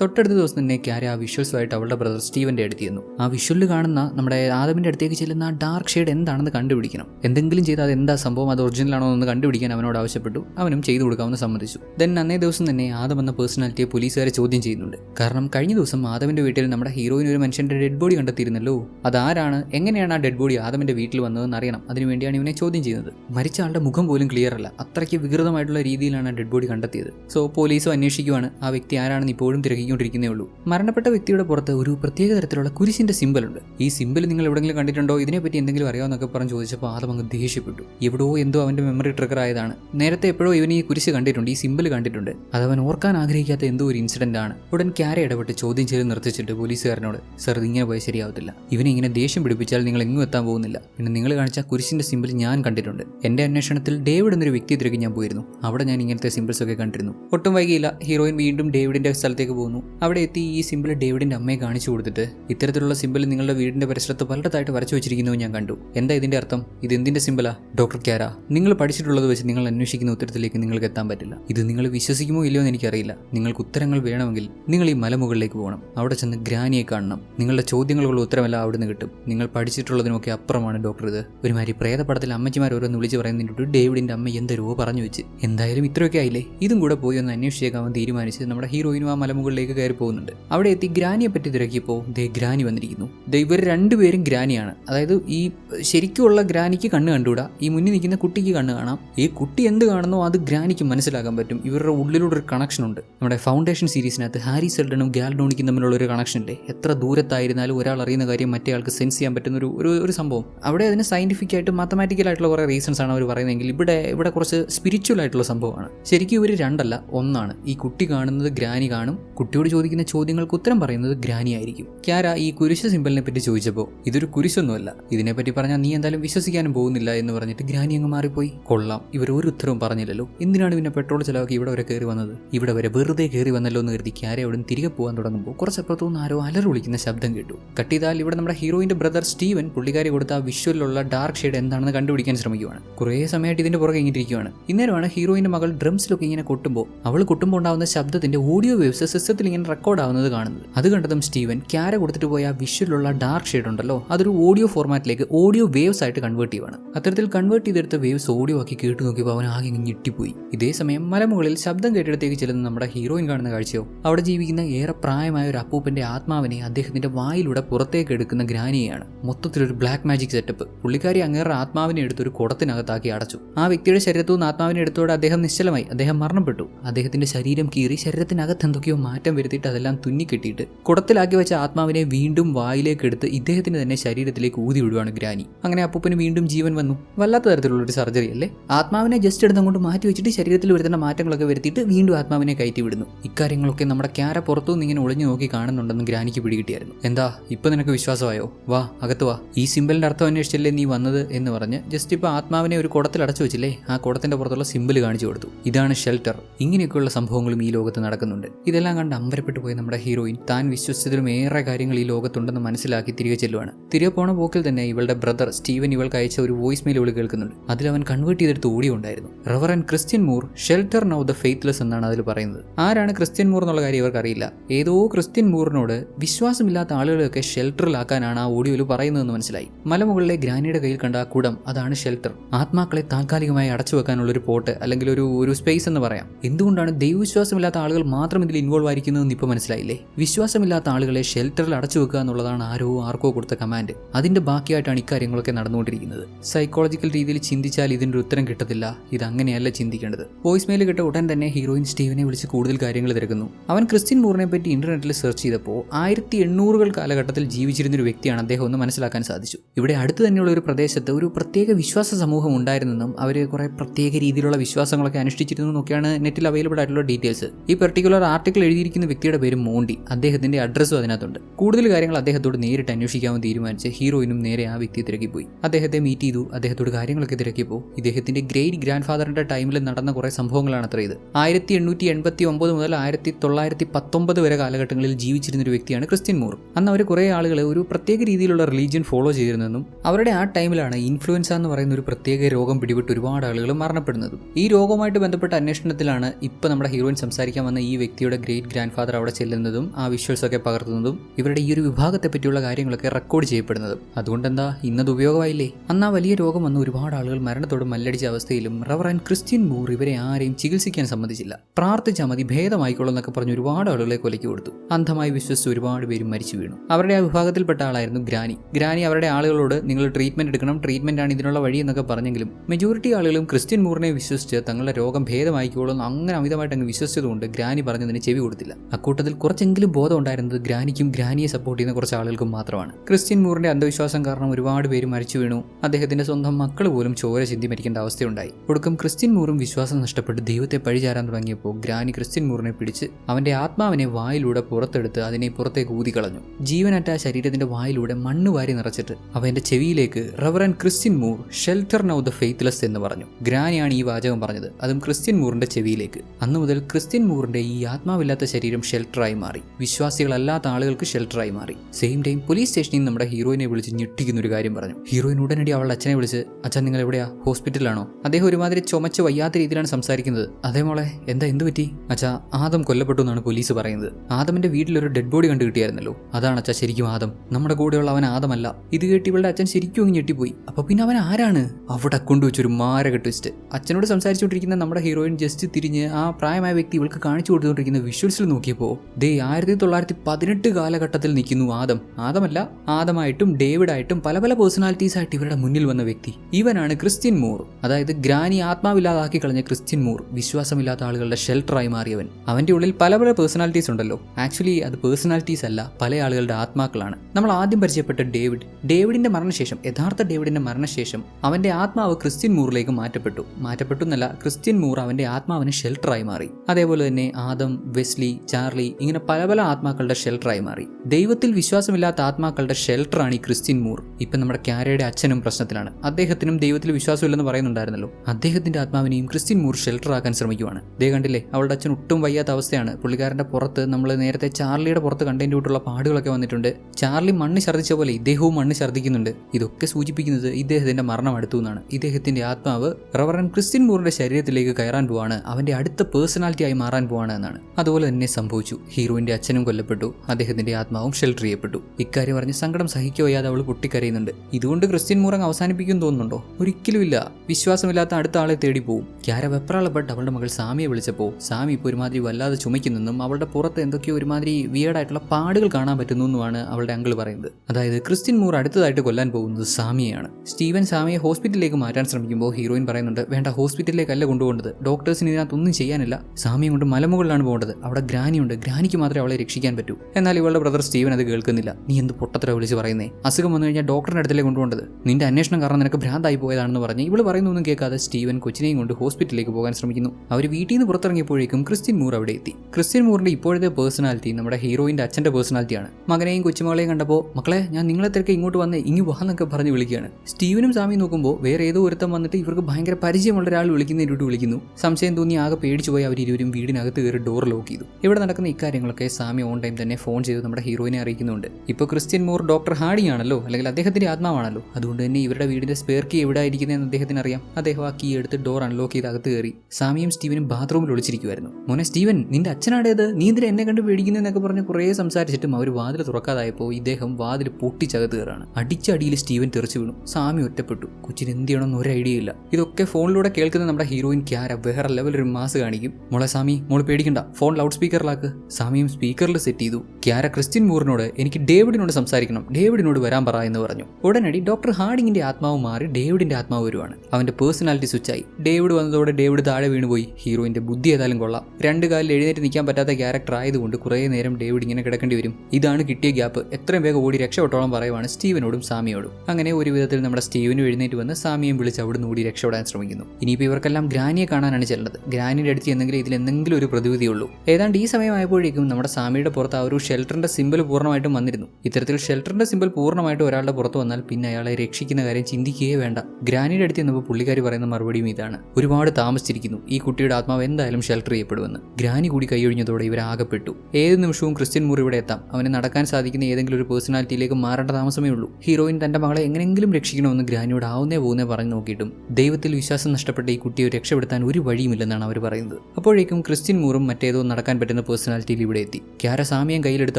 തൊട്ടടുത്ത ദിവസം തന്നെ ക്യാരി ആ വിഷ്വൽസുമായിട്ട് അവളുടെ ബ്രദർ സ്റ്റീവന്റെ അടുത്ത് ചെന്നു. ആ വിഷ്വലിൽ കാണുന്ന നമ്മുടെ ആദമിന്റെ അടുത്തേക്ക് ചെല്ലുന്ന ആ ഡാർക്ക് ഷെയ്ഡ് എന്താണെന്ന് കണ്ടുപിടിക്കണം. എന്തെങ്കിലും ചെയ്ത് അത് എന്താ സംഭവം? അത് ഒറിജിനൽ ആണോ എന്ന് കണ്ടുപിടിക്കാൻ അവനോട് ആവശ്യപ്പെട്ടു. അവനും ചെയ്തു കൊടുക്കാമെന്ന് സമ്മതിച്ചു. ദെൻ അന്നേ ദിവസം തന്നെ ആദം എന്ന പേഴ്സണാലിറ്റിയെ പോലീസുകാരെ ചോദ്യം ചെയ്യുന്നുണ്ട്. കാരണം കഴിഞ്ഞ ദിവസം ആദമിന്റെ വീട്ടിൽ നമ്മുടെ ഹീറോയിൻ ഒരു മനുഷ്യന്റെ ഡെഡ് ബോഡി കണ്ടെത്തിയിരുന്നല്ലോ? അതാരാണ്? എങ്ങനെയാണ് ആ ഡെഡ് ബോഡി ആദമിന്റെ വീട്ടിൽ വന്നതെന്ന് അറിയണം. അതിനുവേണ്ടിയാണ് ഇവനെ ചോദ്യം ചെയ്യുന്നത്. മരിച്ച ആളുടെ മുഖം പോലും ക്ലിയർ അല്ല. അത്രയ്ക്ക് വികൃതമായിട്ടുള്ള രീതിയിലാണ് ഡെഡ് ബോഡി കണ്ടെത്തിയത്. സോ പോലീസും അന്വേഷിക്കുവാണ് ആ വ്യക്തി ആരാണെന്ന് ഇപ്പോഴും തിരക്കിക്കൊണ്ടിരിക്കുന്നേ ഉള്ളൂ. മരണപ്പെട്ട വ്യക്തിയുടെ പുറത്ത് ഒരു പ്രത്യേക തരത്തിലുള്ള കുരിശിന്റെ സിമ്പൽ ഉണ്ട്. ഈ സിമ്പിൾ നിങ്ങൾ എവിടെയെങ്കിലും കണ്ടിട്ടുണ്ടോ? ഇതിനെപ്പറ്റി എന്തെങ്കിലും അറിയാമെന്നൊക്കെ പറഞ്ഞ് ചോദിച്ചപ്പോൾ ആദം അങ്ങ് ദേഷ്യപ്പെട്ടു. എവിടെയോ എന്തോ അവന്റെ മെമ്മറി ട്രിഗർ ആയതാണ്. നേരത്തെ എപ്പോഴോ ഇവൻ ഈ കുരിശ് കണ്ടിട്ടുണ്ട് ഈ സിമ്പിൾ കണ്ടിട്ടുണ്ട്. അത് അവൻ ഓർക്കാൻ ആഗ്രഹിക്കാത്ത എന്തോ ഒരു ഇൻസിഡന്റ് ആണ്. ഉടൻ ക്യാരെ ഇടപെട്ട് ചോദ്യം ചെയ്ത് നിർത്തിച്ചിട്ട് പോലീസുകാരനോട് സർ ഇതിങ്ങനെ പോയാൽ ശരിയാവത്തില്ല. ഇവനെ ഇങ്ങനെ ദേഷ്യം പിടിപ്പിച്ചാൽ നിങ്ങൾ എങ്ങും എത്താൻ പോകുന്നില്ല. പിന്നെ നിങ്ങൾ കാണിച്ച കുരിശിന്റെ സിമ്പിൾ ഞാൻ കണ്ടിട്ടുണ്ട്. എന്റെ അന്വേഷണത്തിൽ ഡേവിഡ് എന്നൊരു വ്യക്തി തിരക്കി ഞാൻ പോയിരുന്നു. അവിടെ ഞാൻ ഇങ്ങനത്തെ സിമ്പിൾസ് ഒക്കെ കണ്ടിരുന്നു. ഒട്ടും വൈകിയില്ല. ഹീറോയിൻ വീണ്ടും ഡേവിഡിന്റെ സ്ഥലത്തേക്ക് പോകുന്നു. അവിടെ എത്തി ഈ സിമ്പിൾ ഡേവിഡിന്റെ അമ്മയെ കാണിച്ചു കൊടുത്തിട്ട്. ഇത്തരത്തിലുള്ള സിമ്പിൾ നിങ്ങളുടെ വീടിന്റെ പരിസരത്ത് പലയിടത്തായിട്ട് വരച്ചു വെച്ചിരിക്കുന്നു ഞാൻ കണ്ടു. എന്താ ഇതിന്റെ അർത്ഥം? ഇത് എന്തിന്റെ സിമ്പിളാ ഡോക്ടർ ക്യാര. നിങ്ങൾ പഠിച്ചിട്ടുള്ളത് വെച്ച് നിങ്ങൾ അന്വേഷിക്കുന്ന ഉത്തരത്തിലേക്ക് നിങ്ങൾക്ക് എത്താൻ പറ്റില്ല. ഇത് നിങ്ങൾ വിശ്വസിക്കുമോ ഇല്ലയോ എന്ന് എനിക്കറിയില്ല. നിങ്ങൾക്ക് ഉത്തരങ്ങൾ വേണമെങ്കിൽ നിങ്ങൾ ഈ മലമുകളിലേക്ക് പോകണം. അവിടെ ചെന്ന് ഗ്രാനിയെ കാണണം. നിങ്ങളുടെ ചോദ്യങ്ങൾക്കുള്ള ഉത്തരമെല്ലാം നിന്ന് കിട്ടും. നിങ്ങൾ പഠിച്ചിട്ടുള്ളതിനൊക്കെ അപ്പുറമാണ് ഡോക്ടർ ഇത്. ഒരുമാതിരി പ്രേതപടത്തിൽ അമ്മച്ചിമാർ ഓരോന്ന് വിളിച്ച് പറയുന്നതിന്റെ ഡേവിഡിന്റെ അമ്മ എന്തോ പറഞ്ഞു വെച്ച്. എന്തായാലും ഇത്രയൊക്കെ ആയില്ലേ? ഇതും കൂടെ പോയി ഒന്ന് അന്വേഷിച്ചേക്കാമെന്ന് തീരുമാനിച്ച് നമ്മുടെ ഹീറോയിനും ആ മലമുകളിലേക്ക് കയറി പോകുന്നുണ്ട്. അവിടെ എത്തി ഗ്രാനിയെ പറ്റി തിരക്കിയപ്പോൾ ദേ ഗ്രാനി വന്നിരിക്കുന്നു. ദേ ഇവർ രണ്ടുപേരും ഗ്രാനിയാണ്. അതായത് ഈ ശരിക്കുമുള്ള ഗ്രാനിക്ക് കണ്ണ് കണ്ടുകൂടാ? ഈ മുന്നിൽ നിൽക്കുന്ന കുട്ടിക്ക് കണ്ണ് കാണാം. ഈ കുട്ടി എന്ത് കാണുന്നോ അത് ഗ്രാനിക്ക് മനസ്സിലാക്കാൻ പറ്റും. ഇവരുടെ ഉള്ളിലൂടെ ഒരു കണക്ഷൻ ഉണ്ട്. നമ്മുടെ ഫൗണ്ടേഷൻ സീരീസിനകത്ത് ഹാരി സെൽഡനും ഗാൽഡോണിക്കും തമ്മിലുള്ള ഒരു കണക്ഷൻ ഉണ്ട് എത്ര ദൂരത്തായിരുന്നാലും ഒരാൾ അറിയുന്ന കാര്യം മറ്റേ ആൾക്ക് സെൻസ് ചെയ്യാൻ പറ്റുന്ന ഒരു ഒരു സംഭവം. അവിടെ അതിന് സയന്റിഫിക് ആയിട്ട് മാത്തമാറ്റിക്കൽ ആയിട്ടുള്ള കുറേ റീസൺസ് ആണ് അവർ പറയുന്നതെങ്കിൽ ഇവിടെ ഇവിടെ കുറച്ച് സ്പിരിച്വൽ ആയിട്ടുള്ള സംഭവമാണ്. ശരിക്കും ഇവർ രണ്ടല്ല ഒന്നാണ്. ഈ കുട്ടി കാണുന്നത് ഗ്രാനി കാണും കുട്ടിയോട് ചോദിക്കുന്ന ചോദ്യങ്ങൾക്ക് ഉത്തരം പറയുന്നത് ഗ്രാനി ആയിരിക്കും ക്യാര ഈ കുരിശ് സിമ്പലിനെ പറ്റി ചോദിച്ചപ്പോൾ ഇതൊരു കുരിശൊന്നുമല്ല. ഇതിനെപ്പറ്റി പറഞ്ഞാൽ നീ എന്തായാലും വിശ്വസിക്കാനും പോകുന്നില്ല എന്ന് പറഞ്ഞിട്ട് ഗ്രാനി അങ്ങ് മാറിപ്പോയി. കൊള്ളാം. ഇവർ ഒരു ഉത്തരവും പറഞ്ഞില്ലല്ലോ. എന്തിനാണ് പിന്നെ പെട്രോൾ ചിലവാക്കി ഇവിടെ വരെ കയറി വന്നത്? ഇവിടെ വരെ വെറുതെ കയറി വന്നല്ലോ എന്ന് കരുതി ക്യാര അവിടെ നിന്ന് തിരികെ പോകാൻ തുടങ്ങുമ്പോൾ കുറച്ചപ്പുറത്തുനിന്ന് ആരോ അലറി വിളിക്കുന്ന ശബ്ദം കേട്ടു. കട്ട് ഇവിടെ നമ്മുടെ ഹീറോയിന്റെ ബ്രദർ സ്റ്റീവൻ പുള്ളിക്കാരി കൊടുത്ത ആ വിഷ്വലിലുള്ള ഡാർക്ക് ഷെയ്ഡ് എന്താണെന്ന് കണ്ടുപിടിക്കാൻ ശ്രമിക്കുകയാണ് കുറേ സമയമായിട്ട് ഇതിന്റെ പുറകെ ഇങ്ങനെ ഇരിക്കുകയാണ് ഇന്നേരമാണ് ഹീറോയിന്റെ മകൾ ഡ്രംസിലൊക്കെ ഇങ്ങനെ കൊട്ടുമ്പോൾ അവൾ കൊട്ടുമ്പോൾ ഉണ്ടാവുന്ന ശബ്ദത്തിന്റെ ഓഡിയോ വേവ്സ് സിസ്റ്റത്തിൽ ഇങ്ങനെ റെക്കോർഡ് ആവുന്നത് കാണുന്നത്. അത് കണ്ടതും സ്റ്റീവൻ ക്യാര കൊടുത്തിട്ട് പോയ ആ വിഷ്വലുള്ള ഡാർക്ക് ഷെയ്ഡ് ഉണ്ടല്ലോ അതൊരു ഓഡിയോ ഫോർമാറ്റിലേക്ക് ഓഡിയോ വേവ്സ് ആയിട്ട് കൺവേർട്ട് ചെയ്യുവാണ്. അത്തരത്തിൽ കൺവേർട്ട് ചെയ്തെടുത്ത വേവ്സ് ഓഡിയോ ആക്കി കേട്ട് നോക്കിയപ്പോൾ അവൻ ആകെ ഞെട്ടിപ്പോയി. ഇതേ സമയം മലമുകളിൽ ശബ്ദം കേട്ടിടത്തേക്ക് ചെല്ലുന്ന നമ്മുടെ ഹീറോയിൻ കാണുന്ന കാഴ്ചയോ? അവിടെ ജീവിക്കുന്ന ഏറെ പ്രായമായ ഒരു അപ്പൂപ്പന്റെ ആത്മാവിനെ അദ്ദേഹത്തിന്റെ വായിലൂടെ പുറത്തേക്ക് എടുക്കുന്ന ഗ്രാനിയാണ് മൊത്തത്തിലൊരു ബ്ലാക്ക് മാജിക് സെറ്റപ്പ് പുള്ളിക്കാരി അങ്ങേറെ ആത്മാവിനെ എടുത്ത് ഒരു കുടത്തിനകത്താക്കി അടച്ചു. ആ വ്യക്തിയുടെ ശരീരത്തു നിന്ന് ആത്മാവിനെ എടുത്തോടെ അദ്ദേഹം നിശ്ചലമായി. അദ്ദേഹം മരണപ്പെട്ടു. അദ്ദേഹത്തിന്റെ ശരീരം കീറി ശരീരത്തിനകത്ത് എന്തൊക്കെയോ മാറ്റം വരുത്തിയിട്ട് അതെല്ലാം തുന്നിക്കെട്ടിയിട്ട് കുടത്തിലാക്കി വെച്ച ആത്മാവിനെ വീണ്ടും വായിലേക്ക് എടുത്ത് ഇദ്ദേഹത്തിന് തന്നെ ശരീരത്തിലേക്ക് ഊതി വിടുവാണ് ഗ്രാനി. അങ്ങനെ അപ്പൂപ്പന് വീണ്ടും ജീവൻ വന്നു. വല്ലാത്ത തരത്തിലുള്ള ഒരു സർജറി അല്ലേ? ആത്മാവിനെ ജസ്റ്റ് എടുത്ത് അങ്ങോട്ട് മാറ്റി വെച്ചിട്ട് ശരീരത്തിൽ വരുത്തേണ്ട മാറ്റങ്ങളൊക്കെ വരുത്തിയിട്ട് വീണ്ടും ആത്മാവിനെ കയറ്റി വിടുന്നു. ഇക്കാര്യങ്ങളൊക്കെ നമ്മുടെ ക്യാര പുറത്തുനിന്ന് ഇങ്ങനെ ഒളിഞ്ഞു നോക്കി കാണുന്നുണ്ടെന്ന് ഗ്രാനിക്ക് പിടികിട്ടിയായിരുന്നു. എന്താ ഇപ്പൊ നിനക്ക് വിശ്വാസമായോ? വാ അകത്ത് വാ. ഈ സിമ്പിളിന്റെ അർത്ഥം അന്വേഷിച്ചല്ലേ നീ വന്നത് എന്ന് പറഞ്ഞ് ജസ്റ്റ് ഇപ്പൊ ആത്മാവിനെ ഒരു കുടത്തിൽ അടച്ചു വെച്ചില്ലേ? ആ കുടത്തിന്റെ പുറത്തുള്ള സിമ്പിൾ കാണിച്ചു കൊടുത്തു. ഇതാണ് ഷെൽട്ടർ. ഇങ്ങനെയൊക്കെയുള്ള സംഭവങ്ങളും ഈ ലോകത്ത് നടക്കുന്നുണ്ട്. ഇതെല്ലാം കണ്ട് അമ്പരപ്പെട്ടു പോയ നമ്മുടെ ഹീറോയിൻ. താൻ വിശ്വസിച്ചതിലും ഏറെ കാര്യങ്ങൾ ഈ ലോകത്തുണ്ടെന്ന് മനസ്സിലാക്കി തിരികെ ചെല്ലുവാണ്. തിരികെ പോണ പോക്കിൽ തന്നെ ഇവളുടെ ബ്രദർ സ്റ്റീവൻ ഇവൾക്ക് അയച്ച ഒരു വോയിസ് മെയിൽ ഇവൾ കേൾക്കുന്നുണ്ട്. അതിൽ അവൻ കൺവേർട്ട് ചെയ്തെടുത്ത് ഓഡിയോ ഉണ്ടായിരുന്നു Reverend Christian Moore shelter now the faithless എന്നാണ് അതിൽ പറയുന്നത്. ആരാണ് ക്രിസ്ത്യൻ മൂർ എന്നുള്ള കാര്യം ഇവർക്ക് അറിയില്ല. ഏതോ ക്രിസ്ത്യൻ മൂറിനോട് വിശ്വാസമില്ലാത്ത ആളുകളെയൊക്കെ ഷെൽട്ടറിലാക്കാനാണ് ആ ഓഡിയോയിൽ പറയുന്നതെന്ന് മനസ്സിലായി. മലമുകളിലെ ഗ്രാനിയുടെ കയ്യിൽ കണ്ട ആ കുടം അതാണ് ഷെൽട്ടർ. ആത്മാക്കളെ താൽക്കാലികമായി അടച്ചു വെക്കാനുള്ള ഒരു പോട്ട് അല്ലെങ്കിൽ ഒരു ഒരു സ്പേസ് എന്ന് പറയാം. എന്തുകൊണ്ടാണ് ദൈവവിശ്വാസമില്ലാത്ത ആളുകൾ മാത്രം ഇതിൽ ഇൻവോൾവ് ആയിരിക്കുന്നതെന്ന് ഇപ്പോൾ മനസ്സിലായില്ലേ? വിശ്വാസമില്ലാത്ത ആളുകളെ ഷെൽട്ടറിൽ അടച്ചു വെക്കുക എന്നുള്ളതാണ് ആരോ ആർക്കോ കൊടുത്ത കമാൻഡ്. അതിന്റെ ബാക്കിയായിട്ടാണ് ഇക്കാര്യങ്ങളൊക്കെ നടന്നുകൊണ്ടിരിക്കുന്നത്. സൈക്കോളജിക്കൽ രീതിയിൽ ചിന്തിച്ചാൽ ഇതിന്റെ ഉത്തരം കിട്ടത്തില്ല. ഇത് അങ്ങനെയല്ല ചിന്തിക്കേണ്ടത്. വോയിസ് മെയിൽ കിട്ട ഉടൻ തന്നെ ഹീറോയിൻ സ്റ്റീവനെ വിളിച്ച് കൂടുതൽ കാര്യങ്ങൾ തിരക്കുന്നു. അവൻ ക്രിസ്ത്യൻ മൂറിനെ പറ്റി ഇന്റർനെറ്റിൽ സെർച്ച് ചെയ്തപ്പോൾ ആയിരത്തി എണ്ണൂറുകൾ കാലഘട്ടത്തിൽ ജീവിച്ചിരുന്ന ഒരു വ്യക്തിയാണ് അദ്ദേഹം ഒന്ന് മനസ്സിലാക്കാൻ സാധിച്ചു. ഇവിടെ അടുത്ത് തന്നെയുള്ള ഒരു പ്രദേശത്ത് ഒരു പ്രത്യേക വിശ്വാസ സമൂഹം ഉണ്ടായിരുന്നെന്നും അവർ കുറേ പ്രത്യേക രീതിയിലുള്ള വിശ്വാസങ്ങളൊക്കെ അനുഷ്ഠിച്ചിരുന്നു എന്നൊക്കെയാണ് നെറ്റിൽ അവൈലബിൾ ആയിട്ടുള്ള ഡീറ്റെയിൽസ് ഈ പെർട്ടിക്കുലർ ആർട്ടിക്കിൾ എഴുതിയിരിക്കുന്ന വ്യക്തിയുടെ പേര് മോണ്ടി. അദ്ദേഹത്തിന്റെ അഡ്രസ്സും അതിനകത്തുണ്ട്. കൂടുതൽ കാര്യങ്ങൾ അദ്ദേഹത്തോട് നേരിട്ട് അന്വേഷിക്കാമെന്ന് തീരുമാനിച്ച് ഹീറോയിനും നേരെ ആ വ്യക്തിയെ തിരക്കിപ്പോയി അദ്ദേഹത്തെ മീറ്റ് ചെയ്തു. അദ്ദേഹത്തോട് കാര്യങ്ങളൊക്കെ തിരക്കിയപ്പോൾ ഇദ്ദേഹത്തിന്റെ ഗ്രേറ്റ് ഗ്രാൻഡ് ഫാദറിന്റെ ടൈമിൽ നടന്ന കുറെ സംഭവങ്ങളാണ് അത്ര ഇത്. ആയിരത്തി എണ്ണൂറ്റി എൺപത്തി ഒമ്പത് മുതൽ ആയിരത്തി തൊള്ളായിരത്തി പത്തൊമ്പത് വരെ കാലഘട്ടങ്ങളിൽ ജീവിച്ചിരുന്ന ഒരു വ്യക്തിയാണ് ക്രിസ്ത്യൻ മൂർ. അന്ന് അവർ കുറേ ആളുകൾ ഒരു പ്രത്യേക രീതിയിലുള്ള റിലീജിയൻ ഫോളോ ചെയ്തിരുന്നെന്നും അവരുടെ ആ ടൈമിലാണ് ഇൻഫ്ലുവൻസ എന്ന് പറയുന്ന ഒരു പ്രത്യേക രോഗം പിടിപെട്ട് ഒരുപാട് ആളുകൾ മരണപ്പെടുന്നതും. ഈ രോഗവുമായിട്ട് ബന്ധപ്പെട്ട അന്വേഷണത്തിലാണ് ഇപ്പോൾ നമ്മുടെ ഹീറോയിൻ സംസാരിക്കാൻ വന്ന ഈ വ്യക്തിയുടെ ഗ്രേറ്റ് ഗ്രാൻഡ് ഗ്രാൻഡ് ഫാദർ അവിടെ ചെല്ലുന്നതും ആ വിഷ്വൽസ് ഒക്കെ പകർത്തുന്നതും ഇവരുടെ ഈ ഒരു വിഭാഗത്തെ പറ്റിയുള്ള കാര്യങ്ങളൊക്കെ റെക്കോർഡ് ചെയ്യപ്പെടുന്നതും. അതുകൊണ്ട് എന്താ ഇന്നത് ഉപയോഗമായില്ലേ? അന്ന് ആ വലിയ രോഗം വന്ന് ഒരുപാട് ആളുകൾ മരണത്തോട് മല്ലടിച്ച അവസ്ഥയിലും റവറൻ ക്രിസ്ത്യൻ മൂർ ഇവരെ ആരെയും ചികിത്സിക്കാൻ സമ്മതിച്ചില്ല. പ്രാർത്ഥിച്ചാൽ മതി ഭേദമായിക്കോളും എന്നൊക്കെ പറഞ്ഞ് ഒരുപാട് ആളുകളെ കൊലക്കി കൊടുത്തു. അന്ധമായി വിശ്വസിച്ച് ഒരുപാട് പേരും മരിച്ചു വീണു. അവരുടെ ആ വിഭാഗത്തിൽപ്പെട്ട ആളായിരുന്നു ഗ്രാനി. ഗ്രാനി അവരുടെ ആളുകളോട് നിങ്ങൾ ട്രീറ്റ്മെന്റ് എടുക്കണം ട്രീറ്റ്മെന്റ് ആണ് ഇതിനുള്ള വഴി എന്നൊക്കെ പറഞ്ഞെങ്കിലും മെജോറിറ്റി ആളുകളും ക്രിസ്ത്യൻ മൂറിനെ വിശ്വസിച്ച് തങ്ങളുടെ രോഗം ഭേദമായിക്കോളും അങ്ങനെ അമിതമായിട്ട് അങ്ങ് വിശ്വസിച്ചതുകൊണ്ട് ഗ്രാനി പറഞ്ഞതിന് ചെവി കൊടുത്തില്ല. അക്കൂട്ടത്തിൽ കുറച്ചെങ്കിലും ബോധം ഉണ്ടായിരുന്നത് ഗ്രാനിക്കും ഗ്രാനിയെ സപ്പോർട്ട് ചെയ്യുന്ന കുറച്ച് ആളുകൾക്കും മാത്രമാണ്. ക്രിസ്ത്യൻ മൂറിന്റെ അന്ധവിശ്വാസം കാരണം ഒരുപാട് പേര് മരിച്ചു വീണു. അദ്ദേഹത്തിന്റെ സ്വന്തം മക്കൾ പോലും ചോര ചിന്തി മരിക്കേണ്ട അവസ്ഥയുണ്ടായി. ഒടുക്കം ക്രിസ്ത്യൻ മൂറും വിശ്വാസം നഷ്ടപ്പെട്ട് ദൈവത്തെ പഴിചാരാൻ തുടങ്ങിയപ്പോൾ ഗ്രാനി ക്രിസ്ത്യൻ മൂറിനെ പിടിച്ച് അവന്റെ ആത്മാവിനെ വായിലൂടെ പുറത്തെടുത്ത് അതിനെ പുറത്തേക്ക് ഊതിക്കളഞ്ഞു. ജീവനറ്റ ശരീരത്തിന്റെ വായിലൂടെ മണ്ണ് വാരി നിറച്ചിട്ട് അവന്റെ ചെവിയിലേക്ക് Reverend Christian Moore shelter now the faithless എന്ന് പറഞ്ഞു. ഗ്രാനിയാണ് ഈ വാചകം പറഞ്ഞത്. അതും ക്രിസ്ത്യൻ മൂറിന്റെ ചെവിയിലേക്ക്. അന്നു മുതൽ ക്രിസ്ത്യൻ മൂറിന്റെ ഈ ആത്മാവില്ലാത്ത ശരീരം ഷെൽട്ടറായി മാറി. വിശ്വാസികളല്ലാത്ത ആളുകൾക്ക് ഷെൽട്ടറായി മാറി. സെയിം ടൈം പോലീസ് സ്റ്റേഷനിൽ നിന്ന് നമ്മുടെ ഹീറോയിനെ വിളിച്ച് ഞെട്ടിക്കുന്ന ഒരു കാര്യം പറഞ്ഞു. ഹീറോയിൻ ഉടനടി അവളുടെ അച്ഛനെ വിളിച്ച് അച്ഛൻ നിങ്ങൾ എവിടെയാ? ഹോസ്പിറ്റലിലാണോ അദ്ദേഹം ഒരുമാതിരി ചുമച്ച് വയ്യാത്ത രീതിയിലാണ് സംസാരിക്കുന്നത്. അതേ മോളെ എന്താ എന്ത് പറ്റി? അച്ഛാ ആദം കൊല്ലപ്പെട്ടു എന്നാണ് പോലീസ് പറയുന്നത്. ആദമിന്റെ വീട്ടിലൊരു ഡെഡ് ബോഡി കണ്ടു കിട്ടിയായിരുന്നല്ലോ അതാണ് അച്ഛാ ശരിക്കും ആദം. നമ്മുടെ കൂടെയുള്ള അവൻ ആദമല്ല. ഇത് കേട്ട് ഇവളുടെ അച്ഛൻ ശരിക്കും അങ്ങ് ഞെട്ടിപ്പോയി. അപ്പൊ പിന്നെ അവൻ ആരാണ്? അവിടെ കൊണ്ടുവച്ചൊരു മാരക ട്വിസ്റ്റ് അച്ഛനോട് സംസാരിച്ചുകൊണ്ടിരിക്കുന്ന നമ്മുടെ ഹീറോയിൻ ജസ്റ്റ് തിരിഞ്ഞ് ആ പ്രായമായ വ്യക്തി ഇവൾക്ക് കാണിച്ചു കൊടുത്തുകൊണ്ടിരിക്കുന്ന വിഷ്വൽസിൽ നോക്കിയപ്പോൾ ദേ ആയിരത്തി തൊള്ളായിരത്തി പതിനെട്ട് കാലഘട്ടത്തിൽ നിൽക്കുന്നു ആദം. ആദമല്ല ആദമായിട്ടും ഡേവിഡായിട്ടും പല പല പേഴ്സണാലിറ്റീസ് ആയിട്ട് ഇവരുടെ മുന്നിൽ വന്ന വ്യക്തി. ഇവനാണ് ക്രിസ്ത്യൻ മൂർ. അതായത് ഗ്രാനി ആത്മാവില്ലാതാക്കി കളഞ്ഞ ക്രിസ്ത്യൻ മൂർ വിശ്വാസമില്ലാത്ത ആളുകളുടെ ഷെൽട്ടറായി മാറിയവൻ. അവന്റെ ഉള്ളിൽ പല പല പേഴ്സണാലിറ്റീസ് ഉണ്ടല്ലോ. ആക്ച്വലി അത് പേഴ്സണാലിറ്റീസ് അല്ല പല ആളുകളുടെ ആത്മാക്കളാണ്. നമ്മൾ ആദ്യം പരിചയപ്പെട്ട ഡേവിഡ് ഡേവിഡിന്റെ മരണശേഷം യഥാർത്ഥ ഡേവിഡിന്റെ മരണശേഷം അവന്റെ ആത്മാവ് ക്രിസ്ത്യൻ മൂറിലേക്ക് മാറ്റപ്പെട്ടു. മാറ്റപ്പെട്ടു എന്നല്ല ക്രിസ്ത്യൻ മൂർ അവന്റെ ആത്മാവിന് ഷെൽട്ടറായി മാറി. അതേപോലെ തന്നെ ആദം വെസ്ലി ചാർലി ഇങ്ങനെ പല പല ആത്മാക്കളുടെ ഷെൽട്ടറായി മാറി. ദൈവത്തിൽ വിശ്വാസമില്ലാത്ത ആത്മാക്കളുടെ ഷെൽട്ടറാണ് ഈ ക്രിസ്ത്യൻ മൂർ. ഇപ്പം നമ്മുടെ ക്യാരയുടെ അച്ഛനും പ്രശ്നത്തിലാണ്. അദ്ദേഹത്തിനും ദൈവത്തിൽ വിശ്വാസമില്ലെന്ന് പറയുന്നുണ്ടായിരുന്നല്ലോ. അദ്ദേഹത്തിന്റെ ആത്മാവിനെയും ക്രിസ്ത്യൻ മൂർ ഷെൽട്ടറാക്കാൻ ശ്രമിക്കുവാണ്. ദേ കണ്ടില്ലേ അവളുടെ അച്ഛൻ ഒട്ടും വയ്യാത്ത അവസ്ഥയാണ്. പുള്ളിക്കാരന്റെ പുറത്ത് നമ്മൾ നേരത്തെ ചാർലിയുടെ പുറത്ത് കണ്ടതിന്റെ കൂട്ടുള്ള പാടുകളൊക്കെ വന്നിട്ടുണ്ട്. ചാർലി മണ്ണ് ഛർദ്ദിച്ച പോലെ ഇദ്ദേഹവും മണ്ണ് ഛർദ്ദിക്കുന്നുണ്ട് ഇതൊക്കെ സൂചിപ്പിക്കുന്നത് ഇദ്ദേഹത്തിന്റെ മരണം അടുത്തു എന്നാണ് ഇദ്ദേഹത്തിന്റെ ആത്മാവ് റവറൻ ക്രിസ്ത്യൻ മൂറിന്റെ ശരീരത്തിലേക്ക് കയറാൻ പോവാണ്. അവന്റെ അടുത്ത പേഴ്സണാലിറ്റി ആയി മാറാൻ പോവാണ് എന്നാണ്. അതുപോലെ തന്നെ സംഭവിച്ചു. ഹീറോയിന്റെ അച്ഛനും കൊല്ലപ്പെട്ടു. അദ്ദേഹത്തിന്റെ ആത്മാവും ഷെൽട്ടർ ചെയ്യപ്പെട്ടു. ഇക്കാര്യം പറഞ്ഞ് സങ്കടം സഹിക്കുകയാതെ അവൾ പൊട്ടിക്കരയുന്നുണ്ട്. ഇതുകൊണ്ട് ക്രിസ്ത്യൻ മുറങ് അവസാനിപ്പിക്കും തോന്നുന്നുണ്ടോ? ഒരിക്കലുമില്ല. വിശ്വാസമില്ലാത്ത അടുത്ത ആളെ തേടി പോവും. ക്യാര വെപ്രാളപ്പെട്ട് അവളുടെ മകൾ സാമിയെ വിളിച്ചപ്പോൾ സാമി ഇപ്പോൾ ഒരുമാതിരി വല്ലാതെ ചുമയ്ക്കുന്നെന്നും അവളുടെ പുറത്ത് എന്തൊക്കെയോ ഒരുമാതിരി വിയേഡായിട്ടുള്ള പാടുകൾ കാണാൻ പറ്റുന്നു എന്നുമാണ് അവളുടെ അങ്കിൾ പറയുന്നത്. അതായത് ക്രിസ്ത്യൻ മൂർ അടുത്തതായിട്ട് കൊല്ലാൻ പോകുന്നത് സാമിയെയാണ്. സ്റ്റീവൻ സാമിയെ ഹോസ്പിറ്റലിലേക്ക് മാറ്റാൻ ശ്രമിക്കുമ്പോൾ ഹീറോയിൻ പറയുന്നുണ്ട് വേണ്ട ഹോസ്പിറ്റലിലേക്കല്ല കൊണ്ടുപോകേണ്ടത്. ഡോക്ടേഴ്സിന് ഇതിനകത്തൊന്നും ചെയ്യാനില്ല. സാമിയെ കൊണ്ട് മലമുകളിലാണ് പോകേണ്ടത്. അവിടെ ഗ്രാനിയുണ്ട്. ഗ്രാനിക്ക് മാത്രമേ അവളെ രക്ഷിക്കാൻ പറ്റൂ. എന്നാൽ ഇവളുടെ ബ്രദർ സ്റ്റീവൻ അത് കേൾക്കുന്നില്ല. നീ എന്ത് പൊട്ടത്തര വിളിച്ച് പറയുന്നേ? അസുഖം വന്നു കഴിഞ്ഞാൽ ഡോക്ടറിന്റെ അടുത്തേക്ക് കൊണ്ടുപോകേണ്ടത്? നിന്റെ അന്വേഷണം കാരണം നിനക്ക് ഭ്രാന്തായി പോയതാണെന്ന് പറഞ്ഞ് ഇവൾ പറയുന്നൊന്നും കേൾക്കാതെ സ്റ്റീവൻ കൊച്ചിനെയും കൊണ്ട് ഹോസ്പിറ്റലിലേക്ക് പോകാൻ ശ്രമിക്കുന്നു. അവർ വീട്ടിൽ നിന്ന് പുറത്തിറങ്ങിയപ്പോഴേക്കും ക്രിസ്ത്യൻ മൂർ അവിടെ എത്തി. ക്രിസ്ത്യൻ മൂറിന്റെ ഇപ്പോഴത്തെ പേഴ്സണാലിറ്റി നമ്മുടെ ഹീറോയിന്റെ അച്ഛന്റെ പേഴ്സണാലിറ്റിയാണ് മകനെയും കൊച്ചുമകളെയും കണ്ടപ്പോൾ മക്കളെ ഞാൻ നിങ്ങളെ തിരക്ക് ഇങ്ങോട്ട് വന്ന് ഇങ്ങ് വാ എന്നൊക്കെ പറഞ്ഞ് വിളിക്കുകയാണ്. സ്റ്റീവനും സാമിയും നോക്കുമ്പോൾ വേറെ ഏതോ ഒരുത്തം വന്നിട്ട് ഇവർക്ക് ഭയങ്കര പരിചയമുള്ള ഒരാൾ വിളിക്കുന്ന ഇരുട്ട് വിളിക്കുന്നു. സംശയം തോന്നി ആകെ പേടിച്ചു പോയി അവർ ഇരുവരും വീടിനകത്ത് കയറി ഡോർ ലോക്ക് ചെയ്തു. ഇവിടെ നടക്കുന്ന ഇക്കാര്യങ്ങളൊക്കെ സാമി ഓൺ ടൈം തന്നെ ഫോൺ ചെയ്ത് നമ്മുടെ ഹീറോയിനെ അറിയിക്കുന്നുണ്ട്. ഇപ്പോൾ ക്രിസ്ത്യൻ മൂർ ഡോക്ടർ ഹാഡി ആണല്ലോ അല്ലെങ്കിൽ അദ്ദേഹത്തിന്റെ ആത്മാവാണല്ലോ. അതുകൊണ്ട് തന്നെ ഇവരുടെ വീടിന്റെ സ്പെയർ കീ എവിടെ ആയിരിക്കുന്നതെന്ന് അദ്ദേഹത്തിന് അറിയാം അദ്ദേഹം ആ കീ എടുത്ത് ഡോർ അൺലോക്ക് ചെയ്ത് അകത്ത് കയറി. സാമിയും സ്റ്റീവനും ബാത്റൂമിൽ ഒളിച്ചിരിക്കുമായിരുന്നു മോനെ സ്റ്റീവൻ നിന്റെ അച്ഛനാടേത്? നീ എന്തിനാ എന്നെ കണ്ട് പേടിക്കുന്നതെന്നൊക്കെ പറഞ്ഞ് കുറേ സംസാരിച്ചിട്ടും അവർ വാതിൽ തുറക്കാതായപ്പോൾ ഇദ്ദേഹം വാതിൽ പൊട്ടിച്ചകത്ത് കയറാണ്. അടിച്ചടിയിൽ സ്റ്റീവൻ തെറിച്ചു വീണു. സാമി ഒറ്റപ്പെട്ടു. കൊച്ചിന് എന്ത് ചെയ്യണമെന്ന് ഒരു ഐഡിയ ഇല്ല. ഇതൊക്കെ ഫോണിലൂടെ കേൾക്കുന്ന നമ്മുടെ ഹീറോയിൻ ക്യാര വേറെ ലെവൽ ഒരു മാസ് കാണിക്കും. മോളെ സാമി മോൾ പേടിക്കണ്ട. ഫോൺ ലൗഡ് സ്പീക്കറിലാക്ക്. സാമിയും സ്പീക്കറിൽ സെറ്റ് ചെയ്തു. ക്യാര ക്രിസ്ത്യൻ മൂറിനോട് എനിക്ക് ഡേവിഡിനോട് സംസാരിക്കണം. ഡേവിഡിനോട് വരാൻ പറ എന്ന് പറഞ്ഞു. ഉടനടി ഡോക്ടർ ഹാർഡിങ്ങിന്റെ ആത്മാവ് മാറി ഡേവിഡിന്റെ ആത്മാവ് വരുവാണ്. അവന്റെ പേഴ്സണാലിറ്റി സ്വിച്ച് ആയി. ഡേവിഡ് വന്നതോടെ ഡേവിഡ് താഴെ വീണുപോയി. ഹീറോയിന്റെ ബുദ്ധി ഏതായാലും കൊള്ളാം. രണ്ട് കാലിൽ എഴുന്നേറ്റ് നിൽക്കാൻ പറ്റാത്ത ക്യാരക്ടർ ആയതുകൊണ്ട് കുറേ നേരം ഡേവിഡ് ഇങ്ങനെ കിടക്കേണ്ടി വരും. ഇതാണ് കിട്ടിയ ഗ്യാപ്പ്. എത്രയും വേഗം ഓടി രക്ഷപ്പെട്ടോളം പറയുവാണ് സ്റ്റീവനോടും സാമിയോടും. അങ്ങനെ ഒരു വിധത്തിൽ നമ്മുടെ സ്റ്റീവനും എഴുന്നേറ്റ് വന്ന് സാമിയും വിളിച്ച് അവിടുന്ന് ഓടി രക്ഷപ്പെടാൻ ശ്രമിക്കുന്നു. ഇനിയിപ്പോൾ ഇവർക്കെല്ലാം ഗ്രാനിയെ കാണാനാണ് ചെല്ലുന്നത്. ഗ്രാനിയുടെ അടുത്ത് എന്തെങ്കിലും ഇതിൽ എന്തെങ്കിലും ഒരു പ്രതിവിധിയുള്ളൂ. ഏതാണ്ട് ഈ സമയമായപ്പോഴേക്കും നമ്മുടെ സാമിയുടെ പുറത്ത് ആ ഒരു ഷെൽട്ടറിന്റെ സിമ്പിൾ പൂർണമായിട്ടും വന്നിരുന്നു. ഇത്തരത്തിൽ ഷെൽട്ടറിന്റെ സിമ്പിൾ പൂർണമായിട്ടും ഒരാളുടെ പുറത്ത് വന്നാൽ പിന്നെ അയാളെ രക്ഷിക്കുന്ന കാര്യം ചിന്തിക്കുകയേ വേണ്ട. ഗ്രാനിയുടെ അടുത്ത് നിന്നപ്പോൾ പുള്ളിക്കാരി പറയുന്ന മറുപടിയും ഇതാണ്. ഒരുപാട് താമസിച്ചിരിക്കുന്നു. ഈ കുട്ടിയുടെ ആത്മാവ് എന്തായാലും ഷെൽട്ടർ ചെയ്യപ്പെടുമെന്ന്. ഗ്രാനി കൂടി കൈയൊഴിഞ്ഞതോടെ ഇവരാകപ്പെട്ടു. ഏത് നിമിഷവും ക്രിസ്ത്യൻ മുറി ഇവിടെ എത്താം. അവന് നടക്കാൻ സാധിക്കുന്ന ഏതെങ്കിലും ഒരു പേഴ്സണാലിറ്റിയിലേക്ക് മാറേണ്ട താമസമേ ഉള്ളൂ. ഹീറോയിൻ തന്റെ മകളെ എങ്ങനെയെങ്കിലും രക്ഷിക്കണമെന്ന് ഗ്രാനിയോട് ആവുന്നേ പോകുന്നേ പറഞ്ഞു നോക്കിയിട്ടും ദൈവത്തിൽ വിശ്വാസം നഷ്ടപ്പെട്ട ഈ കുട്ടിയെ രക്ഷപ്പെടുത്താൻ ഒരു വഴിയുമില്ലെന്നാണ് അവർ പറയുന്നത്. അപ്പോഴേക്കും ക്രിസ്ത്യൻ മൂറും മറ്റേതോ നടക്കാൻ പറ്റുന്ന വരുന്ന പേഴ്സണാലിറ്റിയിൽ ഇവിടെ എത്തി. ക്യാര സാമിയം കയ്യിലെടുത്ത്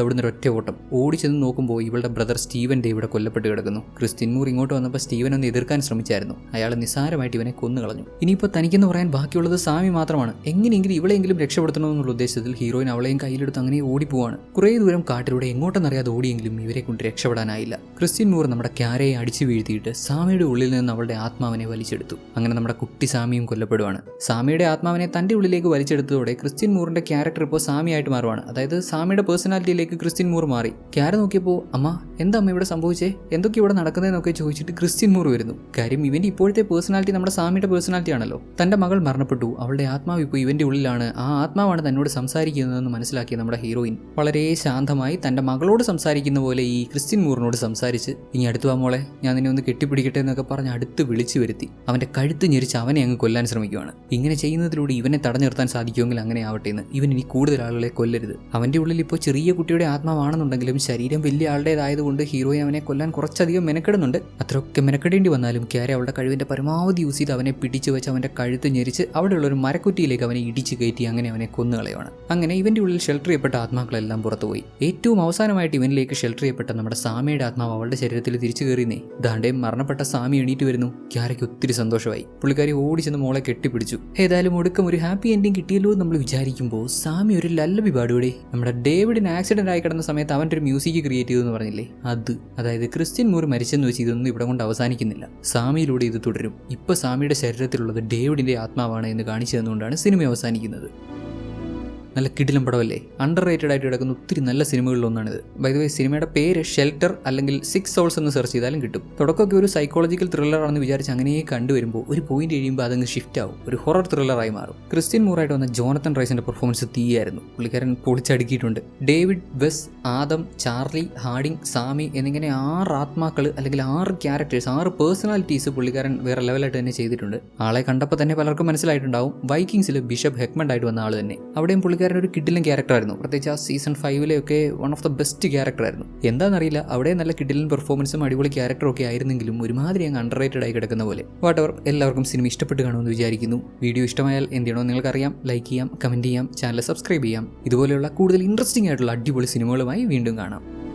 അവിടുന്ന് ഒറ്റ ഓട്ടം. ഓടിച്ചെന്ന് നോക്കുമ്പോൾ ഇവളുടെ ബ്രദർ സ്റ്റീവൻ ദേ ഇവിടെ കൊല്ലപ്പെട്ട് കിടക്കുന്നു. ക്രിസ്ത്യൻ മൂർ ഇങ്ങോട്ട് വന്നപ്പോൾ സ്റ്റീവൻ ഒന്ന് എതിർക്കാൻ ശ്രമിച്ചായിരുന്നു. അയാൾ നിസാരമായിട്ട് ഇവനെ കൊന്നു കളഞ്ഞു ഇനിയിപ്പോൾ തനിക്കെന്ന് പറയാൻ ബാക്കിയുള്ളത് സാമി മാത്രമാണ്. എങ്ങനെയെങ്കിലും ഇവളെങ്കിലും രക്ഷപ്പെടുത്തണമെന്നുള്ള ഉദ്ദേശത്തിൽ ഹീറോയിൻ അവളെയും കയ്യിലെടുത്ത് അങ്ങനെ ഓടിപ്പോവാണ്. കുറേ ദൂരം കാട്ടിലൂടെ എങ്ങോട്ടെന്നറിയാതെ ഓടിയെങ്കിലും ഇവരെ കൊണ്ട് രക്ഷപ്പെടാനായില്ല. ക്രിസ്ത്യൻ മൂർ നമ്മുടെ ക്യാരയെ അടിച്ചു വീഴ്ത്തിയിട്ട് സാമിയുടെ ഉള്ളിൽ നിന്ന് അവളുടെ ആത്മാവിനെ വലിച്ചെടുത്തു. അങ്ങനെ നമ്മുടെ കുട്ടി സാമിയും കൊല്ലപ്പെടുവാണ്. സാമിയുടെ ആത്മാവിനെ തന്റെ ഉള്ളിലേക്ക് വലിച്ചെടുത്തതോടെ ക്രിസ്ത്യൻ മൂറിന്റെ ക്യാരക്ടർ ഇപ്പോൾ സാമിയായിട്ട് മാറുവാണ്. അതായത് സാമിയുടെ പേഴ്സണാലിറ്റിയിലേക്ക് ക്രിസ്ത്യൻ മൂർ മാറി. ക്യാര നോക്കിയപ്പോൾ അമ്മ എന്താ അമ്മ ഇവിടെ സംഭവിച്ചേ? എന്തൊക്കെ ഇവിടെ നടക്കുന്നതെന്നൊക്കെ ചോദിച്ചിട്ട് ക്രിസ്ത്യൻ മൂർ വരുന്നു. കാര്യം ഇവന്റെ ഇപ്പോഴത്തെ പേഴ്സണാലിറ്റി നമ്മുടെ സാമിയുടെ പേഴ്സണാലിറ്റി ആണല്ലോ. തന്റെ മകൾ മരണപ്പെട്ടു. അവളുടെ ആത്മാവ് ഇപ്പോൾ ഇവന്റെ ഉള്ളിലാണ്. ആ ആത്മാവാണ് തന്നോട് സംസാരിക്കുന്നതെന്ന് മനസ്സിലാക്കിയ നമ്മുടെ ഹീറോയിൻ. വളരെ ശാന്തമായി തന്റെ മകളോട് സംസാരിക്കുന്ന പോലെ ഈ ക്രിസ്ത്യൻ മൂറിനോട് സംസാരിച്ച് ഇനി അടുത്തു വാ മോളെ ഞാൻ നിന്നെ ഒന്ന് കെട്ടിപ്പിടിക്കട്ടെ എന്നൊക്കെ പറഞ്ഞ് അടുത്ത് വിളിച്ചു വരുത്തി. അവന്റെ കഴുത്ത് ഞെരിച്ച് അവനെ അങ്ങ് കൊല്ലാൻ ശ്രമിക്കുകയാണ് ഇങ്ങനെ ചെയ്യുന്നതിലൂടെ ഇവനെ തടഞ്ഞു നിർത്താൻ സാധിക്കുമെങ്കിൽ അങ്ങനെ ആവട്ടെ എന്ന് ഇവൻ ഇനി കൂടുതൽ ആളുകളെ കൊല്ലരുത്. അവന്റെ ഉള്ളിൽ ഇപ്പോൾ ചെറിയ കുട്ടിയുടെ ആത്മാവാണെന്നുണ്ടെങ്കിലും ശരീരം വലിയ ആളുടേതായതുകൊണ്ട് ഹീറോയെ അവനെ കൊല്ലാൻ കുറച്ചധികം മെനക്കെടുന്നുണ്ട്. അത്രയൊക്കെ മെനക്കെടേണ്ടി വന്നാലും ക്യാരെ അവളുടെ കഴിവിന്റെ പരമാവധി യൂസ് ചെയ്ത് അവനെ പിടിച്ചു വെച്ച് അവന്റെ കഴുത്ത് ഞെരിച്ച് അവിടെയുള്ള ഒരു മരക്കുറ്റിയിലേക്ക് അവനെ ഇടിച്ചു കയറ്റി അങ്ങനെ അവനെ കൊന്നുകളയാണ് അങ്ങനെ ഇവന്റെ ഉള്ളിൽ ഷെൽട്ടർ ചെയ്യപ്പെട്ട ആത്മാക്കളെല്ലാം പുറത്തുപോയി. ഏറ്റവും അവസാനമായിട്ട് ഇവനിലേക്ക് ഷെൽട്ടർ ചെയ്യപ്പെട്ട നമ്മുടെ സാമിയുടെ ആത്മാവ് അവളുടെ ശരീരത്തിൽ തിരിച്ചു കയറിയെന്നേ. ദാണ്ടേ മരണപ്പെട്ട സാമി എണീറ്റ് വരുന്നു. ക്യാരയ്ക്ക് ഒത്തിരി സന്തോഷമായി. പുള്ളിക്കാരി ഓടിച്ചെന്ന് മോളെ കെട്ടിപ്പിടിച്ചു. ഏതായാലും ഒടുക്കം ഒരു ഹാപ്പി എൻഡിങ് കിട്ടിയല്ലോ എന്ന് നമ്മൾ വിചാരിക്കുമ്പോൾ സാമി ഒരു ലല്ലബി പാടുപടി നമ്മുടെ ഡേവിഡിന് ആക്സിഡന്റ് ആയി കിടന്ന സമയത്ത് അവന്റെ ഒരു മ്യൂസിക് ക്രിയേറ്റ് ചെയ്തു എന്ന് പറഞ്ഞില്ലേ? അത്. അതായത് ക്രിസ്ത്യൻ മൂർ മരിച്ചെന്ന് വെച്ച് ഇതൊന്നും ഇവിടെ കൊണ്ട് അവസാനിക്കുന്നില്ല. സാമിയിലൂടെ ഇത് തുടരും. ഇപ്പൊ സാമിയുടെ ശരീരത്തിലുള്ളത് ഡേവിഡിന്റെ ആത്മാവാണ് എന്ന് കാണിച്ചു തന്നുകൊണ്ടാണ് സിനിമ അവസാനിക്കുന്നത്. നല്ല കിടിലം പടമല്ലേ? അണ്ടർ റേറ്റഡ് ആയിട്ട് കിടക്കുന്ന ഒത്തിരി നല്ല സിനിമകളിലൊന്നാണിത് വൈദ്യുതി സിനിമയുടെ പേര് ഷെൽട്ടർ അല്ലെങ്കിൽ സിക്സ് സോൾസ് എന്ന് സെർച്ച് ചെയ്താലും കിട്ടും. തുടക്കമൊക്കെ ഒരു സൈക്കോളജിക്കൽ ത്രില്ലർ ആണെന്ന് വിചാരിച്ച് അങ്ങനെ കണ്ടുവരുമ്പോൾ ഒരു പോയിന്റ് കഴിയുമ്പോൾ അതങ്ങ് ഷിഫ്റ്റ് ആവും. ഒരു ഹൊറർ ത്രില്ലറായി മാറും. ക്രിസ്ത്യൻ മൂറായിട്ട് വന്ന ജോണത്തൻ റൈസിന്റെ പെർഫോമൻസ് തീയായിരുന്നു. പുള്ളിക്കാരൻ പൊളിച്ചടുക്കിയിട്ടുണ്ട്. David Wes Adam Charlie Harding Sammy എന്നിങ്ങനെ ആറ് ആത്മാക്കൾ അല്ലെങ്കിൽ ആറ് ക്യാരക്ടേഴ്സ് ആറ് പേഴ്സണാലിറ്റീസ് പുള്ളിക്കാരൻ വേറെ ലെവലായിട്ട് തന്നെ ചെയ്തിട്ടുണ്ട്. ആളെ കണ്ടപ്പോൾ തന്നെ പലർക്കും മനസ്സിലായിട്ടുണ്ടാവും. വൈക്കിങ്സിൽ ബിഷപ്പ് ഹെക്മണ്ട് ആയിട്ട് വന്ന ആൾ തന്നെ. അവിടെയും പുള്ളിക്കാരൻ ഒരു കിഡിലും ക്യാരക്ടറായിരുന്നു പ്രത്യേകിച്ച് ആ season ഫൈവിലെയൊക്കെ one of the best character ആയിരുന്നു. എന്താണെന്നറിയില്ല അവിടെ നല്ല കിഡിലും പെർഫോമൻസും അടിപൊളി ക്യാരക്ടറും ഒക്കെ ആയിരുന്നെങ്കിലും ഒരുമാതിരി അങ്ങ് അണ്ടർ റേറ്റഡ് ആയി കിടക്കുന്ന പോലെ. വാട്ടവർ എല്ലാവർക്കും സിനിമ ഇഷ്ടപ്പെട്ട് കാണുമെന്ന് വിചാരിക്കുന്നു. വീഡിയോ ഇഷ്ടമായാൽ എന്ത് ചെയ്യണമെന്ന് നിങ്ങൾക്കറിയാം. ലൈക്ക് ചെയ്യാം കമന്റ് ചെയ്യാം ചാനൽ സബ്സ്ക്രൈബ് ചെയ്യാം. ഇതുപോലെയുള്ള കൂടുതൽ ഇൻട്രസ്റ്റിംഗ് ആയിട്ടുള്ള അടിപൊളി സിനിമകളുമായി വീണ്ടും കാണാം.